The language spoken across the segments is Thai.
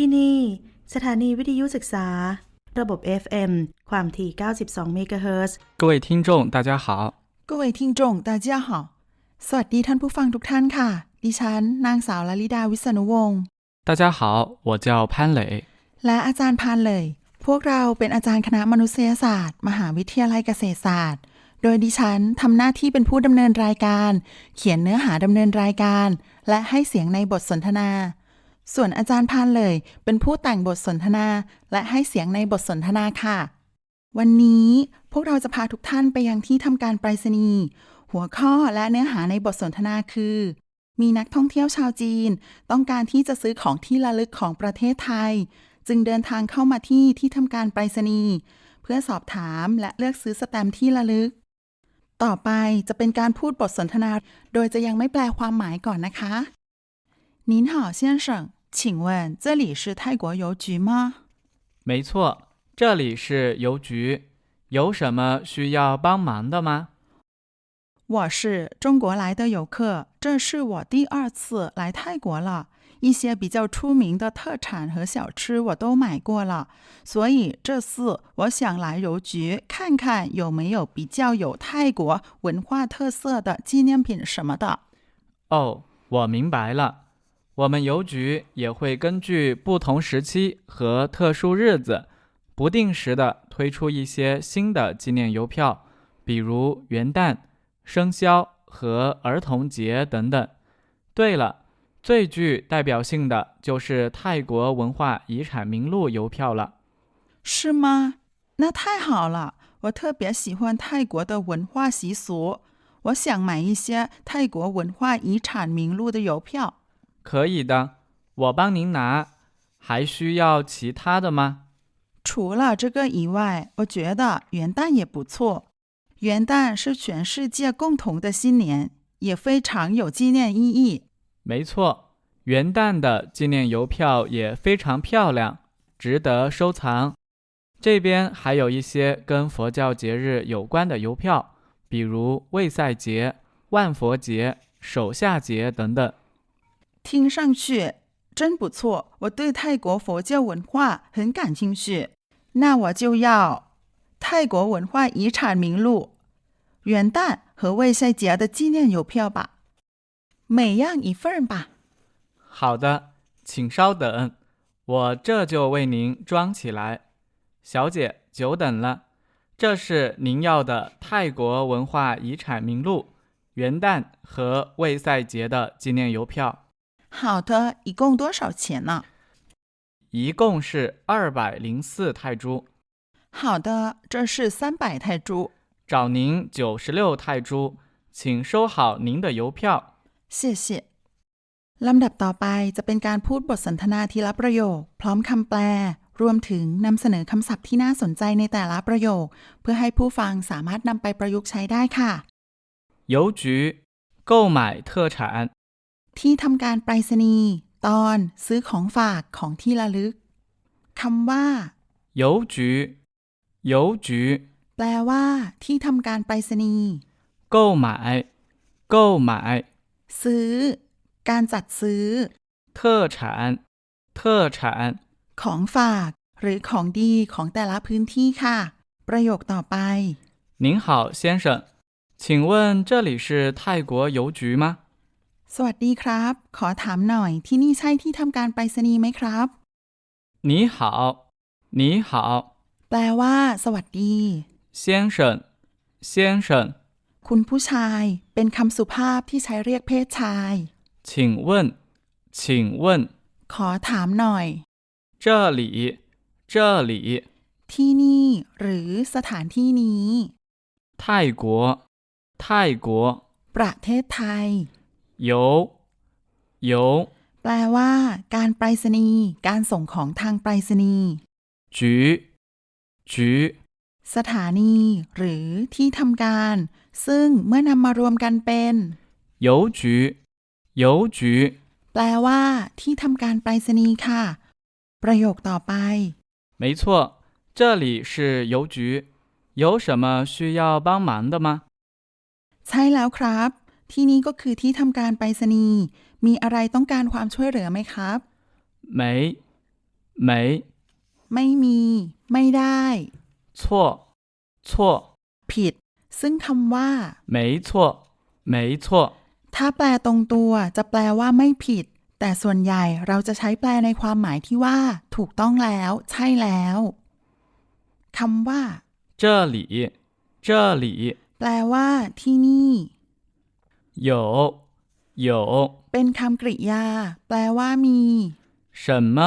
ที่นี่ สถานีวิทยุศึกษา ระบบ FM ความถี่ 92 เมกะเฮิรตซ์ 各位听众，大家好，各位听众大家好สวัสดีท่านผู้ฟังทุกท่านค่ะ ดิฉัน นางสาวลลิดาวิษณุวงศ์ 大家好，我叫潘磊。 และอาจารย์พานเลย พวกเราเป็นอาจารย์คณะมนุษยศาสตร์ มหาวิทยาลัยเกษตรศาสตร์ โดยดิฉันทำหน้าที่เป็นผู้ดำเนินรายการ เขียนเนื้อหาดำเนินรายการ และให้เสียงในบทสนทนา ส่วนอาจารย์พานเลยเป็นผู้แต่งบทสนทนา และให้เสียงในบทสนทนาค่ะ วันนี้พวกเราจะพาทุกท่านไปยังที่ทำการไปรษณีย์หัวข้อและเนื้อหาในบทสนทนาคือ มีนักท่องเที่ยวชาวจีน ต้องการที่จะซื้อของที่ระลึกของประเทศไทย จึงเดินทางเข้ามาที่ที่ทำการไปรษณีย์เพื่อสอบถามและเลือกซื้อสแตมป์ที่ระลึก ต่อไปจะเป็นการพูดบทสนทนา โดยจะยังไม่แปลความหมายก่อนนะคะ 您好先生请问这里是泰国邮局吗没错，这里是邮局，有什么需要帮忙的吗？我是中国来的游客，这是我第二次来泰国了。一些比较出名的特产和小吃我都买过了，所以这次我想来邮局看看有没有比较有泰国文化特色的纪念品什么的。哦，我明白了。我们邮局也会根据不同时期和特殊日子，不定时的推出一些新的纪念邮票，比如元旦、生肖和儿童节等等。对了，最具代表性的就是泰国文化遗产名录邮票了。是吗？那太好了！我特别喜欢泰国的文化习俗，我想买一些泰国文化遗产名录的邮票。可以的，我帮您拿。还需要其他的吗？除了这个以外，我觉得元旦也不错。元旦是全世界共同的新年，也非常有纪念意义。没错，元旦的纪念邮票也非常漂亮，值得收藏。这边还有一些跟佛教节日有关的邮票，比如卫塞节、万佛节、手下节等等。听上去真不错，我对泰国佛教文化很感兴趣。那我就要泰国文化遗产名录、元旦和卫赛节的纪念邮票吧，每样一份吧。好的，请稍等，我这就为您装起来。小姐，久等了，这是您要的泰国文化遗产名录、元旦和卫赛节的纪念邮票。好的，一共多少钱呢？一共是二百零四泰铢，好的，这是三百泰铢，找您九十六泰铢，请收好您的邮票。谢谢。ลำดับต่อไปจะเป็นการพูดบทสนทนาทีละประโยค พร้อมคำแปล รวมถึงนำเสนอคำศัพท์ที่น่าสนใจในแต่ละประโยค เพื่อให้ผู้ฟังสามารถนำไปประยุกต์ใช้ได้ค่ะ 邮局购买特产， ที่ทำการไปรษณีย์ตอน ซื้อของฝากของที่ระลึกคำว่า 邮局，邮局 แปลว่า ที่ทำการไปรษณีย์ 购买，购买 ซื้อ การจัดซื้อ 特产，特产 ของฝาก หรือของดีของแต่ละพื้นที่ค่ะ ประโยคต่อไป 您好，先生，请问这里是泰国邮局吗？ สวัสดีครับ ขอถามหน่อย ที่นี่ใช่ที่ทำการไปรษณีย์ไหมครับ 你好，你好， แปลว่า สวัสดี 先生，先生， คุณผู้ชาย เป็นคำสุภาพที่ใช้เรียกเพศชาย 请问，请问 ขอถามหน่อย 这里，这里 ที่นี่ หรือสถานที่นี้ 泰国，泰国 ประเทศไทย 邮，邮 แปลว่า การไปรษณีย์การส่งของทางไปรษณีย์ 局，局 สถานี หรือที่ทำการ ซึ่งเมื่อนำมารวมกันเป็น 邮局，邮局 แปลว่า ที่ทำการไปรษณีย์ค่ะ ประโยคต่อไป 没错，这里是邮局，有什么需要帮忙的吗？ ใช่แล้วครับ ที่นี่ก็คือที่ทำการไปรษณีย์มีอะไรต้องการความช่วยเหลือไหมครับ 没， 没 ไม่มี ไม่ได้ 错错 ผิด ซึ่งคำว่า 没错没错 ถ้าแปลตรงตัวจะแปลว่าไม่ผิด แต่ส่วนใหญ่เราจะใช้แปลในความหมายที่ว่า ถูกต้องแล้ว ใช่แล้วคำว่า 这里这里 แปลว่า ที่นี่ 有有 เป็นคำกริยา แปลว่ามี 什么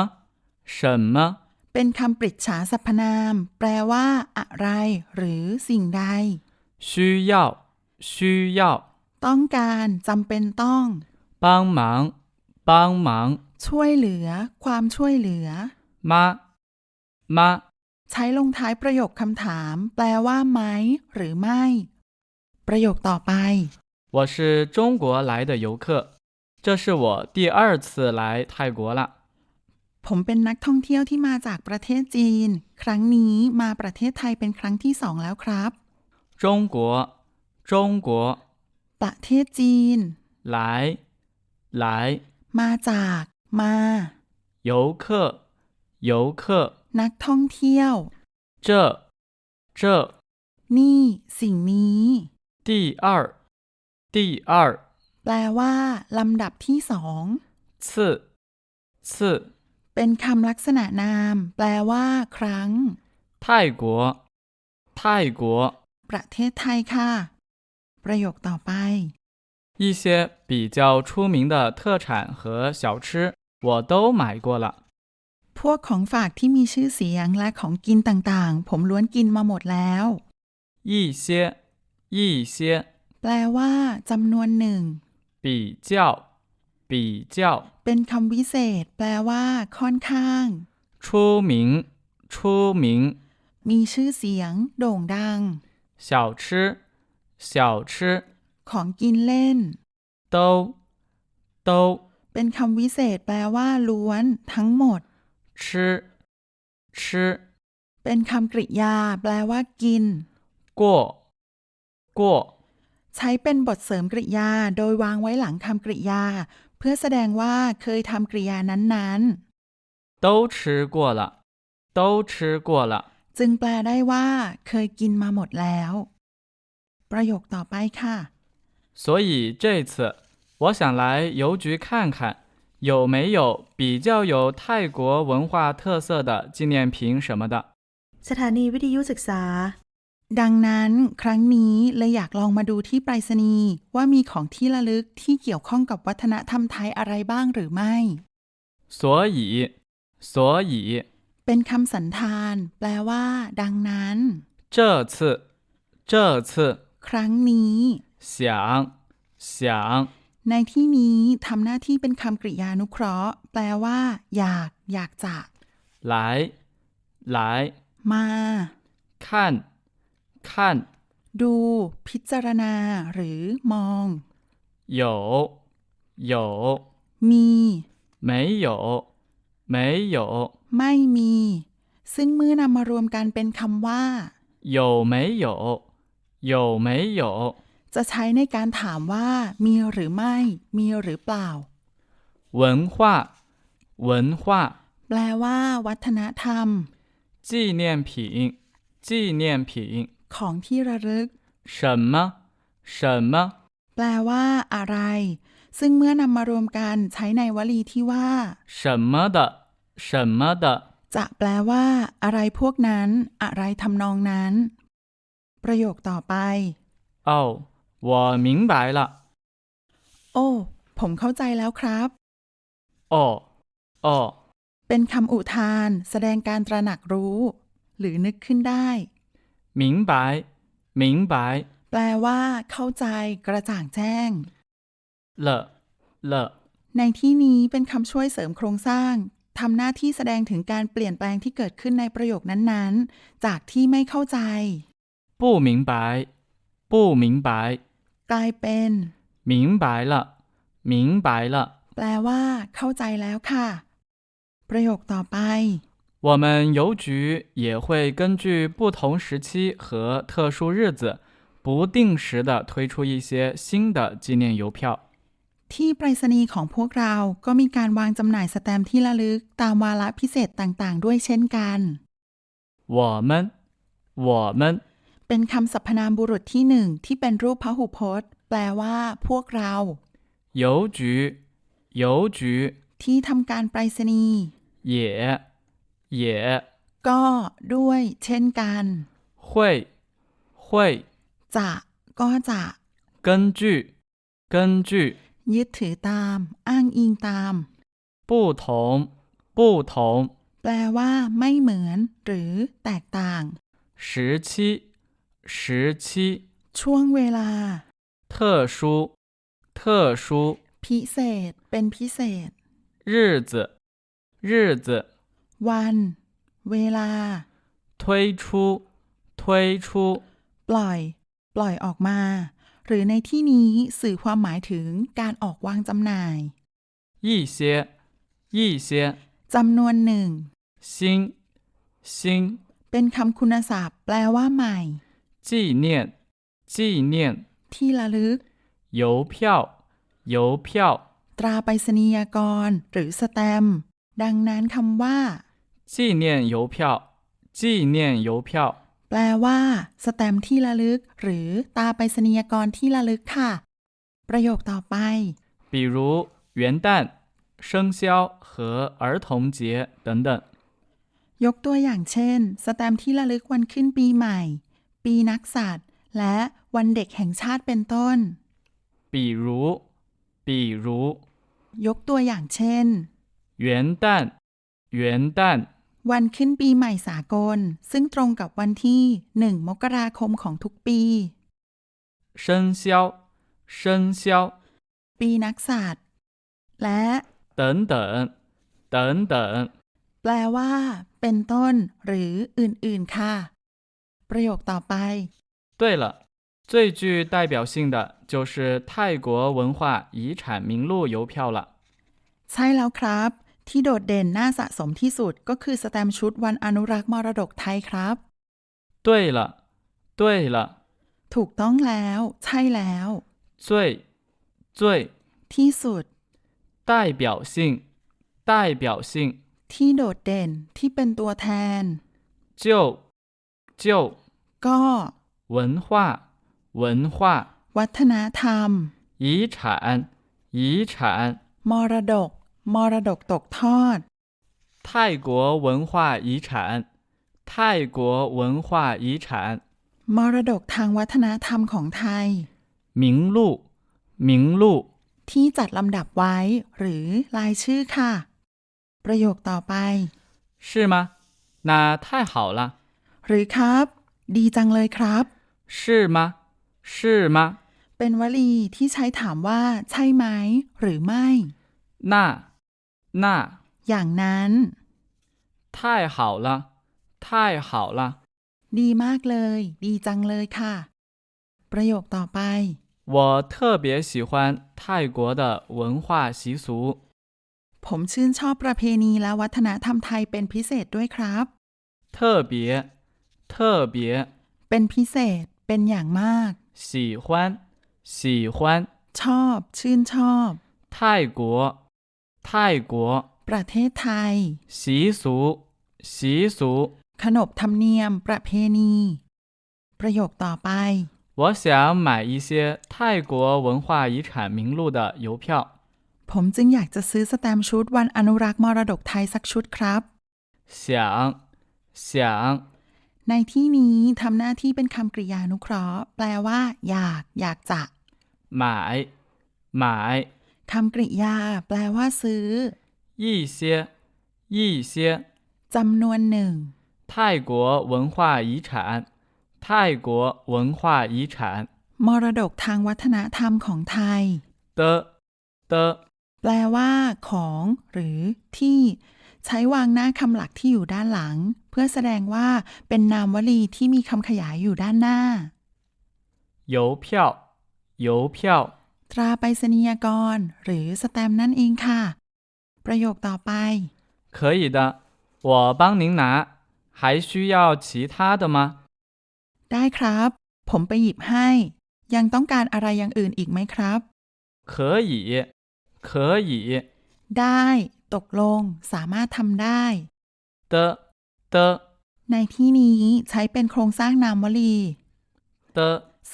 什么 เป็นคำปริศฉาสรรพนาม แปลว่า อะไร หรือสิ่งใด 需要需要 ต้องการจำเป็นต้อง 帮忙帮忙 ช่วยเหลือ ความช่วยเหลือ 妈妈 ใช้ลงท้ายประโยคคำถาม แปลว่าไหม หรือไม่ ประโยคต่อไป 我是中国来的游客，这是我第二次来泰国了。 ผมเป็นนักท่องเที่ยวที่มาจากประเทศจีน ครั้งนี้มาประเทศไทยเป็นครั้งที่สองแล้วครับ 中国中国 ประเทศจีน 来来 มาจาก มา 游客游客 นักท่องเที่ยว 这这 นี่ สิ่งนี้ 第二 第二 แปลว่าลำดับที่สอง 次次 เป็นคำลักษณะนาม แปลว่า ครั้ง 泰国泰国 ประเทศไทยค่ะ ประโยคต่อไป 一些比较出名的特产和小吃我都买过了。 พวกของฝากที่มีชื่อเสียงและของกินต่างๆ ผมล้วนกินมาหมดแล้ว 一些一些 แปลว่าจำนวนหนึ่ง 比较比较 เป็นคำวิเศษ แปลว่า ค่อนข้าง 出名出名 มีชื่อเสียง โด่งดัง 小吃小吃 ของกินเล่น 都都 เป็นคำวิเศษ แปลว่า ล้วน ทั้งหมด 吃吃 เป็นคำกริยา แปลว่า กิน 过过 ใช้เป็นบทเสริมกริยา โดยวางไว้หลังคำกริยา เพื่อแสดงว่าเคยทำกริยานั้น 都吃过了都吃过了 ๆ จึงแปลได้ว่า เคยกินมาหมดแล้ว ประโยคต่อไปค่ะ 所以这次我想来邮局看看有没有比较有泰国文化特色的纪念品什么的 สถานีวิทยุศึกษา ดังนั้น ครั้งนี้เลยอยากลองมาดูที่ไปรษณีย์ว่ามีของที่ระลึกที่เกี่ยวข้องกับวัฒนธรรมไทยอะไรบ้างหรือไม่ 所以所以 เป็นคำสันธาน แปลว่า ดังนั้น 这次这次 ครั้งนี้ 想想 ในที่นี้ทำหน้าที่เป็นคำกริยานุเคราะห์ แปลว่า อยาก อยากจะ 来来 มา 看 看 ดู พิจารณา หรือมอง 有有 มี 没有没有 ไม่มี ซึ่งเมื่อนำมารวมกันเป็นคำว่า 有没有有没有 จะใช้ในการถามว่า มีหรือไม่ มีหรือเปล่า 文化文化 แปลว่า วัฒนธรรม 纪念品纪念品 ของที่ระลึก 什么什么 แปลว่า อะไร ซึ่งเมื่อนำมารวมกันใช้ในวลีที่ว่า 什么的什么的 จะแปลว่า อะไรพวกนั้น อะไรทำนองนั้น ประโยคต่อไป 哦我明白了 โอ้ ผมเข้าใจแล้วครับ 哦哦 เป็นคำอุทาน แสดงการตระหนักรู้ หรือนึกขึ้นได้ 明白明白 แปลว่า เข้าใจ กระจ่างแจ้ง 了了 ในที่นี้เป็นคำช่วยเสริมโครงสร้างทำหน้าที่แสดงถึงการเปลี่ยนแปลงที่เกิดขึ้นในประโยคนั้นๆ จากที่ไม่เข้าใจ 不明白不明白 กลายเป็น 明白了明白了 แปลว่า เข้าใจแล้วค่ะ ประโยคต่อไป 我们邮局也会根据不同时期和特殊日子，不定时的推出一些新的纪念邮票。 ที่ไปรษณีย์ของพวกเราก็มีการวางจำหน่ายสแตมป์ที่ระลึกตามวาระพิเศษต่างๆ ด้วยเช่นกัน 我们，我们 เป็นคำสรรพนามบุรุษที่หนึ่งที่เป็นรูปพหุพจน์ แปลว่า พวกเรา 邮局，邮局 ที่ทำการไปรษณีย์ 也， 也 ก็ด้วย เช่นกัน 会，会 จะ ก็จะ 根据，根据 ยึดถือตาม อ้างอิงตาม 不同，不同 แปลว่า ไม่เหมือน หรือ แตกต่าง 时期，时期 ช่วงเวลา 特殊，特殊 พิเศษ เป็นพิเศษ 日子，日子 วัน เวลา 推出，推出 ปล่อย ปล่อยออกมา หรือในที่นี้สื่อความหมายถึงการออกวางจำหน่าย 一些，一些 จำนวนหนึ่ง 新，新 เป็นคำคุณศัพท์ แปลว่าใหม่ 纪念，纪念 ที่ระลึก 邮票，邮票 ตราไปรษณียากร หรือสแตมป์ดังนั้นคำว่า 纪念邮票，纪念邮票。 แปลว่า สแตมป์ที่ระลึก หรือตราไปรษณียากรที่ระลึกค่ะ ประโยคต่อไป 比如元旦、生肖和儿童节等等。 ยกตัวอย่างเช่น สแตมป์ที่ระลึกวันขึ้นปีใหม่ ปีนักสัตว์ และวันเด็กแห่งชาติเป็นต้น 比如，比如 ยกตัวอย่างเช่น 元旦，元旦 วันขึ้นปีใหม่สากล ซึ่งตรงกับวันที่ 1 มกราคมของทุกปี 生肖，生肖 ปีนักสัตว์ และ 等等，等等。 แปลว่า เป็นต้น หรืออื่นๆค่ะ ประโยคต่อไป 对了，最具代表性的就是泰国文化遗产名录邮票了。 ใช่แล้วครับ ที่โดดเด่นน่าสะสมที่สุดก็คือสแตมป์ชุดวันอนุรักษ์มรดกไทยครับ 对了，对了， ถูกต้องแล้ว ใช่แล้ว 最，最 ที่สุด 代表性，代表性。 ที่โดดเด่นที่เป็นตัวแทน 就就 ก็ 文化文化 วัฒนธรรม 遗产遗产 มรดก มรดกตกทอด 泰国文化遗产泰国文化遗产 มรดกทางวัฒนธรรมของไทย 名录名录 ที่จัดลำดับไว้ หรือรายชื่อค่ะ ประโยคต่อไป 是吗？那太好了， หรือครับ ดีจังเลยครับ 是吗？是吗？ เป็นวลีที่ใช้ถามว่า ใช่ไหม หรือไม่ 那那 อย่างนั้น 太好了，太好了。 ดีมากเลย ดีจังเลยค่ะ ประโยคต่อไป 我特别喜欢泰国的文化习俗。 ผมชื่นชอบประเพณีและวัฒนธรรมไทยเป็นพิเศษด้วยครับ 特别特别 เป็นพิเศษ เป็นอย่างมาก 喜欢喜欢 ชอบ ชื่นชอบ 泰国 泰国 ประเทศไทย 习俗习俗。 ขนบธรรมเนียม ประเพณี ประโยคต่อไป 我想买一些泰国文化遗产名录的邮票。 ผมจึงอยากจะซื้อสแตมป์ชุดวันอนุรักษ์มรดกไทยสักชุดครับ 想想 ในที่นี้ทำหน้าที่เป็นคำกริยานุเคราะห์ แปลว่า อยาก อยากจะ 买买 คำกริยา แปลว่า ซื้อ 一些一些 จำนวนหนึ่ง 泰国文化遗产泰国文化遗产 มรดกทางวัฒนธรรมของไทย 的的 แปลว่า ของ หรือ ที่ ใช้วางหน้าคำหลักที่อยู่ด้านหลัง เพื่อแสดงว่า เป็นนามวลีที่มีคำขยายอยู่ด้านหน้า 邮票邮票 ตราไปรษณียากร หรือสแตมป์นั่นเองค่ะ ประโยคต่อไป 可以的，我帮您拿。还需要其他的吗？ ได้ครับ ผมไปหยิบให้ ยังต้องการอะไรอย่างอื่นอีกไหมครับ 可以， 可以 ได้ ตกลง สามารถทำได้ 的的 ในที่นี้ใช้เป็นโครงสร้างนามวลี 的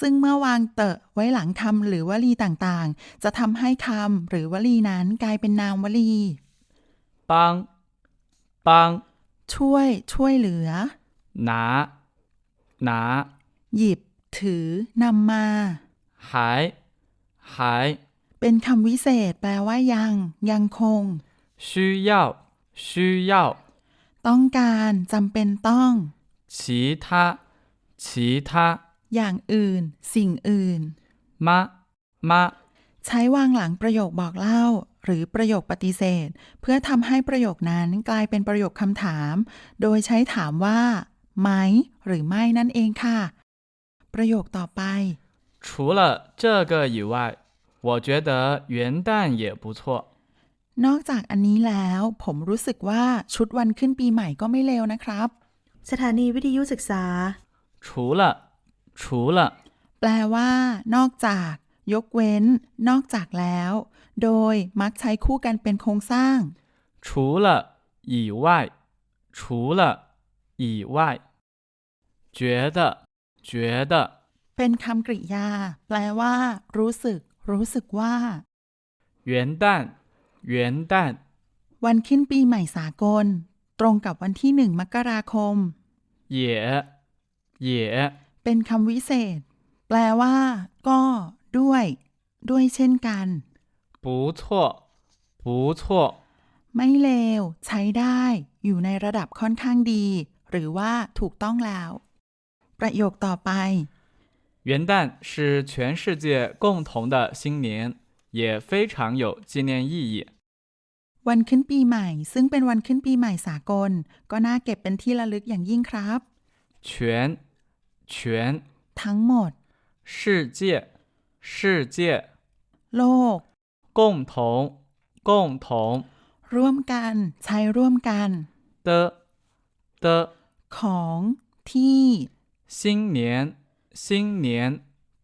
ซึ่งเมื่อวางเตอะไว้หลังคำหรือวลีต่างๆ จะทำให้คำหรือวลีนั้นกลายเป็นนามวลี 帮帮 ช่วย ช่วยเหลือ 拿拿 หยิบ ถือ นำมา 还还 เป็นคำวิเศษ แปลว่ายัง ยังคง 需要需要 ต้องการ จำเป็นต้อง 其他其他 อย่างอื่น สิ่งอื่น 吗吗 ใช้วางหลังประโยคบอกเล่า หรือประโยคปฏิเสธ เพื่อทำให้ประโยคนั้นกลายเป็นประโยคคำถาม โดยใช้ถามว่า ไหม หรือไม่นั่นเองค่ะ ประโยคต่อไป 除了这个以外，我觉得元旦也不错。 นอกจากอันนี้แล้ว ผมรู้สึกว่าชุดวันขึ้นปีใหม่ก็ไม่เลวนะครับ สถานีวิทยุศึกษา 除了 除了 แปลว่า นอกจาก ยกเว้น นอกจากแล้ว โดยมักใช้คู่กันเป็นโครงสร้าง 除了以外，除了以外，觉得觉得 เป็นคำกริยา แปลว่า รู้สึก รู้สึกว่า 元旦元旦 วันขึ้นปีใหม่สากล ตรงกับวันที่หนึ่งมกราคม 也也 เป็นคำวิเศษ แปลว่า ก็ ด้วย ด้วยเช่นกัน 不错不错 ไม่เลว ใช้ได้ อยู่ในระดับค่อนข้างดี หรือว่าถูกต้องแล้ว ประโยคต่อไป 元旦是全世界共同的新年，也非常有纪念意义。 วันขึ้นปีใหม่ ซึ่งเป็นวันขึ้นปีใหม่สากล ก็น่าเก็บเป็นที่ระลึกอย่างยิ่งครับ 全 全 ทั้งหมด 世界世界 โลก 共同共同 ร่วมกัน ใช้ร่วมกัน 的的 ของ ที่ 新年新年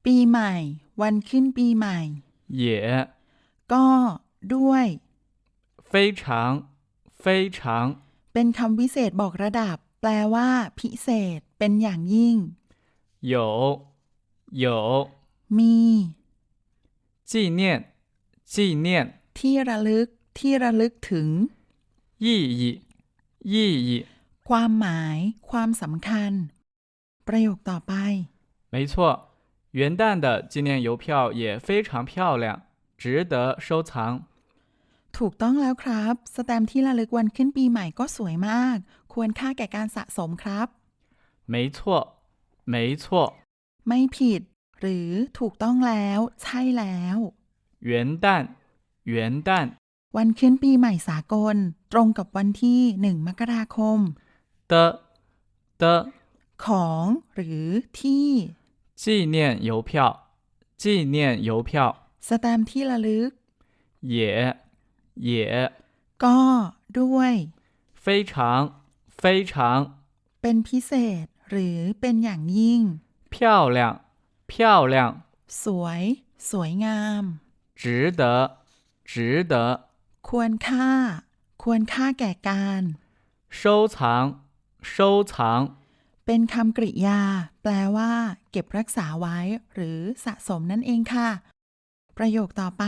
ปีใหม่ วันขึ้นปีใหม่ 也 ก็ ด้วย 非常非常 เป็นคำวิเศษบอกระดับ แปลว่า พิเศษ เป็นอย่างยิ่ง 有有 มี 纪念纪念 ที่ระลึก ที่ระลึกถึง 意义意义。 ความหมาย ความสำคัญ ประโยคต่อไป 没错，元旦的纪念邮票也非常漂亮，值得收藏。 ถูกต้องแล้วครับ สแตมป์ที่ระลึกวันขึ้นปีใหม่ก็สวยมาก ควรค่าแก่การสะสมครับ 没错， 没错， ไม่ผิด หรือถูกต้องแล้ว ใช่แล้ว 元旦，元旦 วันขึ้นปีใหม่สากล ตรงกับวันที่หนึ่งมกราคม 的的 ของ หรือที่ 纪念邮票，纪念邮票 สแตมป์ที่ระลึก 也也 ก็ ด้วย 非常非常 เป็นพิเศษ หรือเป็นอย่างยิ่ง 漂亮，漂亮， สวย สวยงาม 值得，值得 ควรค่า ควรค่าแก่การ 收藏，收藏。 เป็นคำกริยา แปลว่า เก็บรักษาไว้ หรือสะสมนั่นเองค่ะ ประโยคต่อไป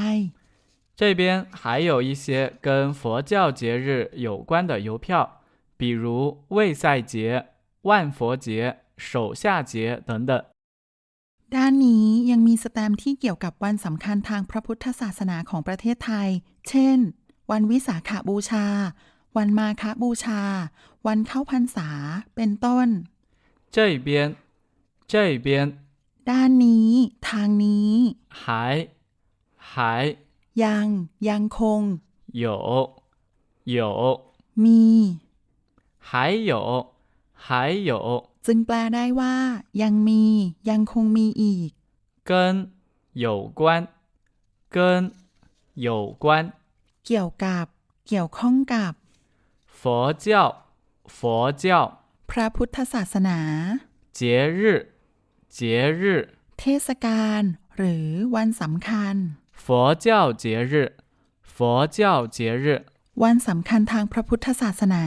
这边还有一些跟佛教节日有关的邮票，比如卫赛节、 万佛节、手下节等等。 ด้านนี้ยังมีสแตมป์ที่เกี่ยวกับวันสำคัญทางพระพุทธศาสนาของประเทศไทย เช่น วันวิสาขาบูชา วันมาฆบูชา วันเข้าพรรษา เป็นต้น 这边，这边 ด้านนี้ ทางนี้ 还还 ยัง ยังคง 有有 มี 还有 还有 จึงแปลได้ว่า ยังมี ยังคงมีอีก 跟有关跟有关 เกี่ยวกับ เกี่ยวข้องกับ 佛教佛教 พระพุทธศาสนา 节日节日 เทศกาล หรือวันสำคัญ 佛教节日， 佛教节日 วันสำคัญทางพระพุทธศาสนา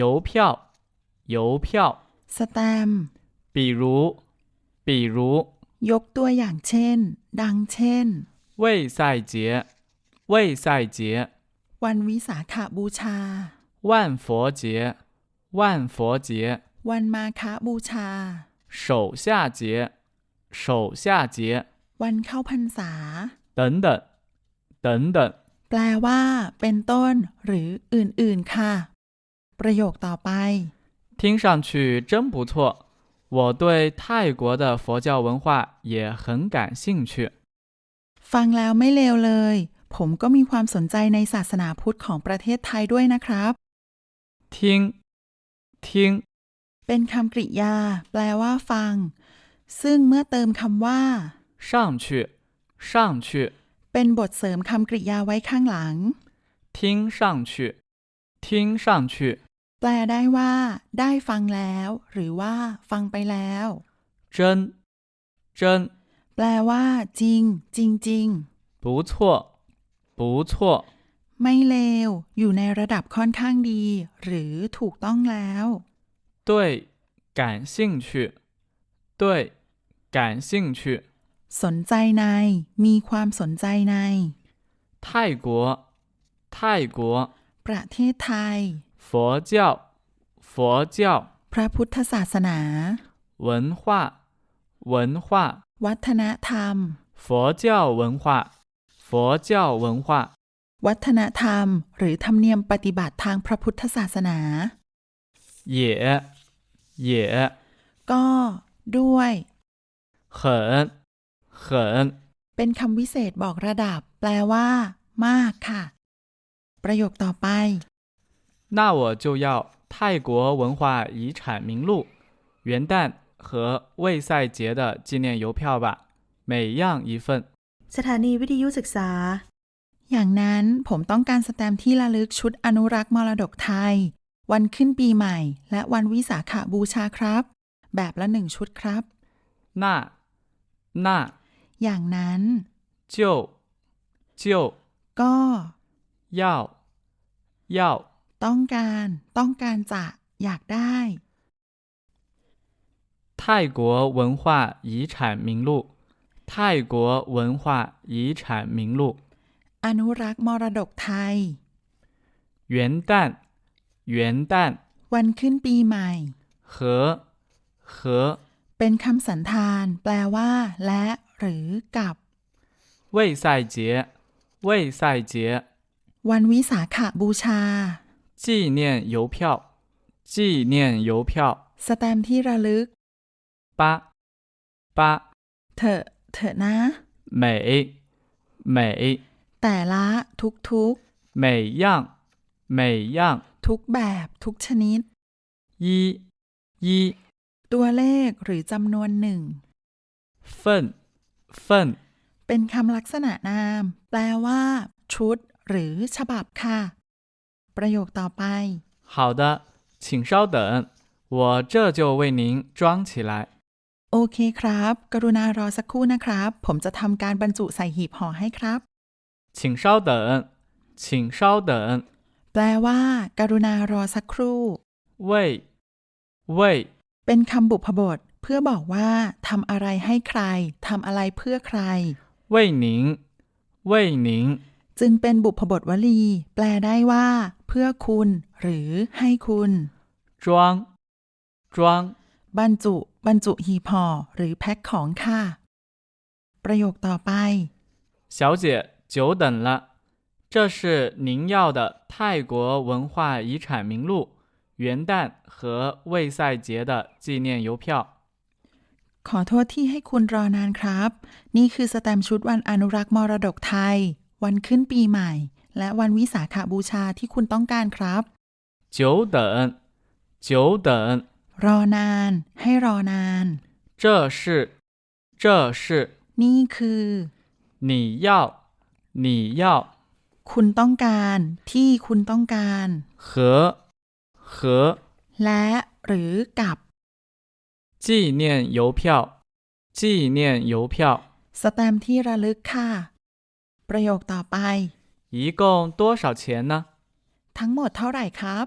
邮票 邮票 สแตมป์ 比如比如 ยกตัวอย่างเช่น ดังเช่น 卫赛节卫赛节 วันวิสาขบูชา 万佛节万佛节 วันมาฆบูชา 手下节手下节 วันเข้าพรรษา 等等等等 แปลว่า เป็นต้น หรืออื่นๆค่ะ ประโยคต่อไป 听上去真不错，我对泰国的佛教文化也很感兴趣。 ฟังแล้วไม่เลวเลย ผมก็มีความสนใจในศาสนาพุทธของประเทศไทยด้วยนะครับ 听，听， เป็นคำกริยา แปลว่า ฟัง ซึ่งเมื่อเติมคำว่า 上去，上去， เป็นบทเสริมคำกริยาไว้ข้างหลัง 听上去，听上去， แปลได้ว่า ได้ฟังแล้ว หรือว่า ฟังไปแล้ว 真，真， แปลว่า จริง จริง 不错，不错， ๆ ไม่เลว อยู่ในระดับค่อนข้างดี หรือถูกต้องแล้ว 对，感兴趣，对，感兴趣。 สนใจใน มีความสนใจใน 泰国，泰国， ประเทศไทย 佛教，佛教。 พระพุทธศาสนา 文化，文化， วัฒนธรรม 佛教文化，佛教文化， วัฒนธรรม หรือธรรมเนียมปฏิบัติทางพระพุทธศาสนา 也，也， ก็ ด้วย 很，很， เป็นคำวิเศษบอกระดับ แปลว่า มากค่ะ ประโยคต่อไป 那我就要泰国文化遗产名录、元旦和卫赛节的纪念邮票吧，每样一份。 สถานีวิทยุศึกษา อย่างนั้นผมต้องการสแตมป์ที่ระลึกชุดอนุรักษ์มรดกไทย วันขึ้นปีใหม่ และวันวิสาขบูชาครับ แบบละหนึ่งชุดครับ 那，那 อย่างนั้น 就，就 ก็ 要，要 ต้องการ ต้องการจะ อยากได้ 泰国文化遗产名录，泰国文化遗产名录。 อนุรักษ์มรดกไทย 元旦，元旦 วันขึ้นปีใหม่ 和和 เป็นคำสันธาน แปลว่า และ หรือ กับ 卫赛节，卫赛节 วันวิสาขบูชา 纪念邮票，纪念邮票 สแตมป์ที่ระลึก 八八 เถอะ เถอะนะ 每每 แต่ละ ทุก 每样每样 ๆ ทุกแบบ ทุกชนิด 一一 ตัวเลขหรือจำนวนหนึ่ง 份份 เป็นคำลักษณะนาม แปลว่า ชุด หรือ ฉบับค่ะ ประโยคต่อไป 好的，请稍等，我这就为您装起来。 โอเคครับ กรุณารอสักครู่นะครับ ผมจะทำการบรรจุใส่หีบห่อให้ครับ 请稍等，请稍等， แปลว่า กรุณารอสักครู่ 为为 เป็นคำบุพบท เพื่อบอกว่าทำอะไรให้ใครทำอะไรเพื่อใคร 为您为您 จึงเป็นบุพบทวลี แปลได้ว่า เพื่อคุณ หรือให้คุณ 装装 บรรจุ บรรจุหีบห่อหรือแพ็คของค่ะ ประโยคต่อไป 小姐，久等了，这是您要的泰国文化遗产名录、元旦和卫赛节的纪念邮票。 ขอโทษที่ให้คุณรอนานครับ นี่คือสแตมป์ชุดวันอนุรักษ์มรดกไทย วันขึ้นปีใหม่ และวันวิสาขบูชาที่คุณต้องการครับ 久等，久等， รอนาน ให้รอนาน 这是，这是 นี่คือ 你要，你要 คุณต้องการ ที่คุณต้องการ 和和 และ หรือกับ 纪念邮票，纪念邮票。 สแตมป์ที่ระลึกค่ะ ประโยคต่อไป 一共多少钱呢？ ทั้งหมดเท่าไหร่ครับ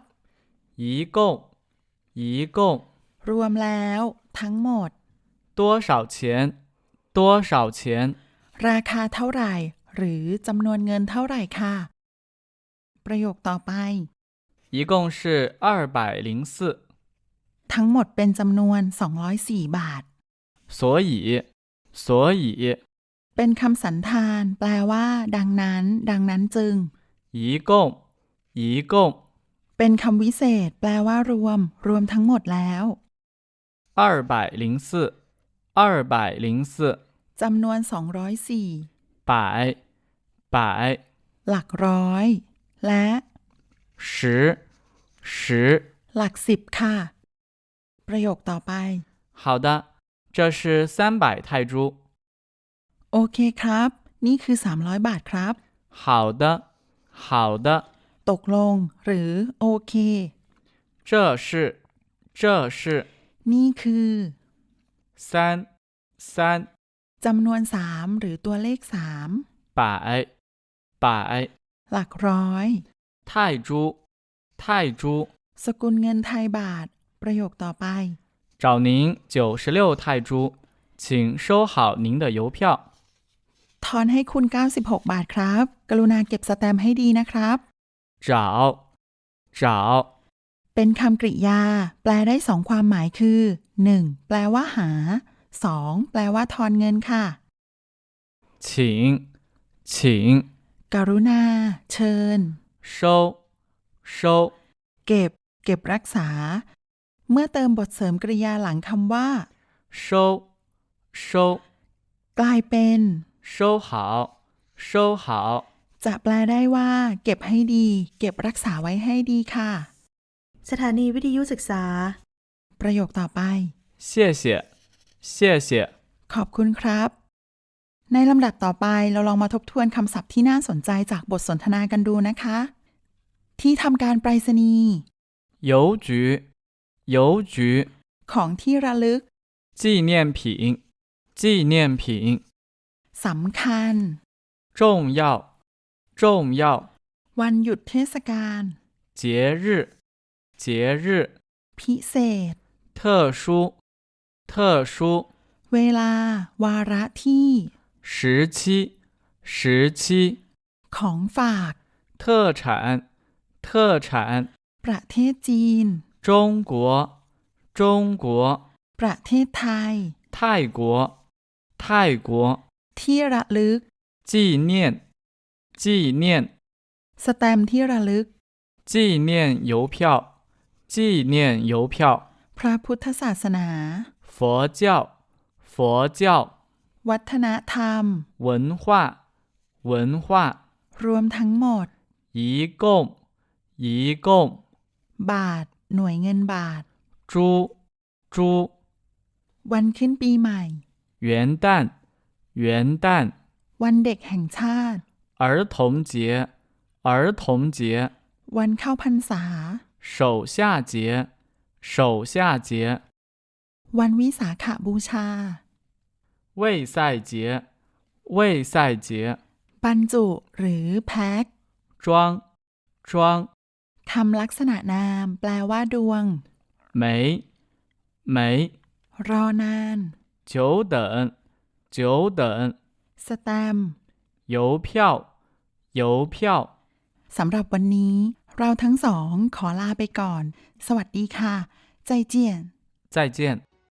一共，一共 รวมแล้ว ทั้งหมด 多少钱？多少钱？ ราคาเท่าไหร่ หรือจำนวนเงินเท่าไหร่ค่ะ ประโยคต่อไป 一共是二百零四， ทั้งหมดเป็นจำนวน 204 บาท 所以，所以 เป็นคำสันธาน แปลว่า ดังนั้น ดังนั้นจึง 一共，一共 เป็นคำวิเศษ แปลว่า รวม รวมทั้งหมดแล้ว 二百零四，二百零四 จำนวน 204 百，百 หลักร้อย และ 十，十。 หลักสิบค่ะ ประโยคต่อไป 好的，这是三百泰铢。 โอเคครับ นี่คือ 300 บาทครับ 好的，好的， ตกลง หรือ โอเค 这是，这是 นี่คือ 三，三 จำนวน 3 หรือตัวเลข 3 百，百 หลักร้อย 泰铢，泰铢。 สกุลเงินไทยบาท ประโยคต่อไป 找您九十六泰铢，请收好您的邮票。 ทอนให้คุณ 96 บาทครับ กรุณาเก็บสแตมป์ให้ดีนะครับ 找，找 เป็นคำกริยา แปลได้สองความหมายคือ 1. แปลว่าหา 2. แปลว่าทอนเงินค่ะ 请，请 กรุณา เชิญ 收，收 เก็บ เก็บรักษา เมื่อเติมบทเสริมกริยาหลังคำว่า 收，收 กลายเป็น 收好，收好。 จะแปลได้ว่า เก็บให้ดี เก็บรักษาไว้ให้ดีค่ะ สถานีวิทยุศึกษา ประโยคต่อไป 谢谢，谢谢。 ขอบคุณครับ ในลำดับต่อไปเราลองมาทบทวนคำศัพท์ที่น่าสนใจจากบทสนทนากันดูนะคะ ที่ทำการไปรษณีย์ 邮局，邮局 ของที่ระลึก 纪念品，纪念品 สำคัญ 重要，重要 วันหยุดเทศกาล 节日，节日 พิเศษ 特殊，特殊 เวลา วาระที่ 时期，时期 ของฝาก 特产，特产 ประเทศจีน 中国，中国 ประเทศไทย 泰国，泰国 ที่ระลึก 纪念，纪念。 สแตมป์ที่ระลึก 纪念邮票，纪念邮票， พระพุทธศาสนา 佛教，佛教， วัฒนธรรม 文化，文化， รวมทั้งหมด 一共，一共， บาท หน่วยเงินบาท 猪，猪， วันขึ้นปีใหม่ 元旦， 元旦， วันเด็กแห่งชาติ 儿童节，儿童节， วันเข้าพรรษา 手下节，手下节， วันวิสาขบูชา 卫赛节，卫赛节， บรรจุ หรือแพ็ค 装，装。 คำลักษณะนาม แปลว่าดวง 没，没， รอนาน 久等， 久等， สแตมป์ 邮票，邮票。 สำหรับวันนี้ เราทั้งสองขอลาไปก่อน สวัสดีค่ะ ใจเจียน 再见。